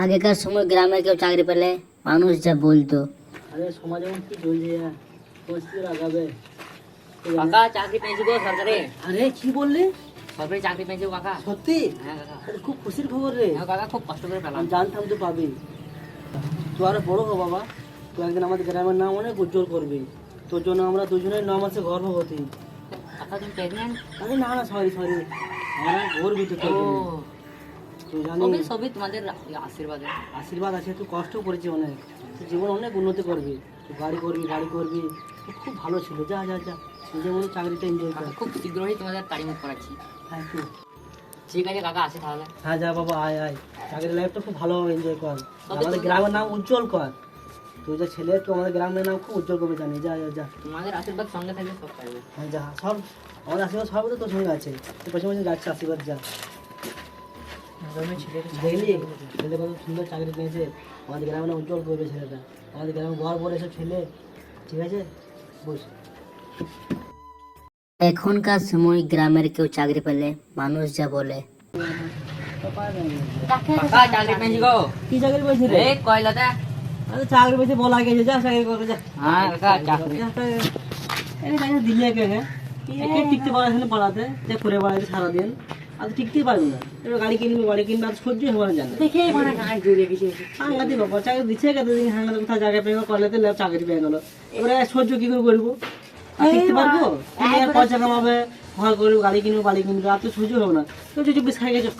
আগেকার সময় গ্রামে কেউ চাকরি পেলে মানুষ যা বলতো। আরে সমাজ এখন কি চলছে পরিস্থিতি লাগাবে কাকা চাকরি পেয়েছি গো সরকারি। আরে কি বললি? সরকারি চাকরি পেয়েছি কাকা। সত্যি? হ্যাঁ কাকা। খুব খুশির খবর রে। হ্যাঁ কাকা খুব কষ্ট করে পেলাম। জানতাম তুই পাবি। তুই আরও বড় হো বাবা। তুই একদিন আমাদের গ্রামের নাম অনেক উজ্জ্বল করবি। তোর জন্য আমরা দুজনের নাম আছে গর্ভবতী। কাকা তুমি প্রেগনেন্ট আরে না না সরি সরি আমরা গর্বিত তোর জন্য। তুই সবই সবই তোমাদের আশীর্বাদে আশীর্বাদ আছে তুই কষ্ট অনেক। তুই জীবন অনেক উন্নতি করবি। তুই গাড়ি করবি গাড়ি করবি। খুব ভালো ছিল। যা যা যা। নিজের মতো চাকরিটা এনজয় কর। খুব শীঘ্রই তোমাদের করাচ্ছি। হ্যাঁ তুই ঠিক আছে কাকা আসি তাহলে। হ্যাঁ যা বাবা আয় আয়। চাকরির লাইফটা খুব ভালোভাবে এনজয় কর। আমাদের গ্রামের নাম উজ্জ্বল কর। তুই যে ছেলে তুই আমাদের গ্রামের নাম খুব উজ্জ্বল করবে জানি যা যা যা। তোমাদের আশীর্বাদ সঙ্গে থাকলে সব পারবে। হ্যাঁ যা। সব আমাদের আশীর্বাদ সব তো তোর সঙ্গে আছে। তুই পেছনে পেছনে যাচ্ছে আশীর্বাদ যা। দেখলি? ছেলে কত সুন্দর চাকরি পেয়েছে। আমাদের গ্রামের নাম উজ্জ্বল করবে ছেলেটা। আমাদের গ্রামে গর্ব এসব ছেলে। ঠিক আছে? বুঝ এখনকার সময় গ্রামের কেউ চাকরি পেলে মানুষ যা বলে। চাকরি পেয়েছি গো। কি চাকরি পেয়েছে রে? এই কয়লাতে আরে চাকরি পেয়েছে বলা গেছে। যা চাকরি করবে যা। হ্যাঁ চাকরি দিলে কে টিকতে পারে না করে বেড়াতে সারাদিন। আর টিকতেই পারব না এবার গাড়ি কিনবি বাড়ি কিনবি আর সহ্য না জানে দেখে মানে গায়ে জড়িয়ে গেছে হাঙ্গাতি বাবা চাকরি দিচ্ছে কত দিন হাঙ্গাতে কোথাও জায়গা পেয়ে কলেতে চাকরি পেয়ে গেল এবারে সহ্য কি করে করব টিকতে পারব পয়সা কামাবে ঘর করব গাড়ি কিনবো বাড়ি কিনবো আর তো সহ্য হবে না তো চুপি খাই গেছো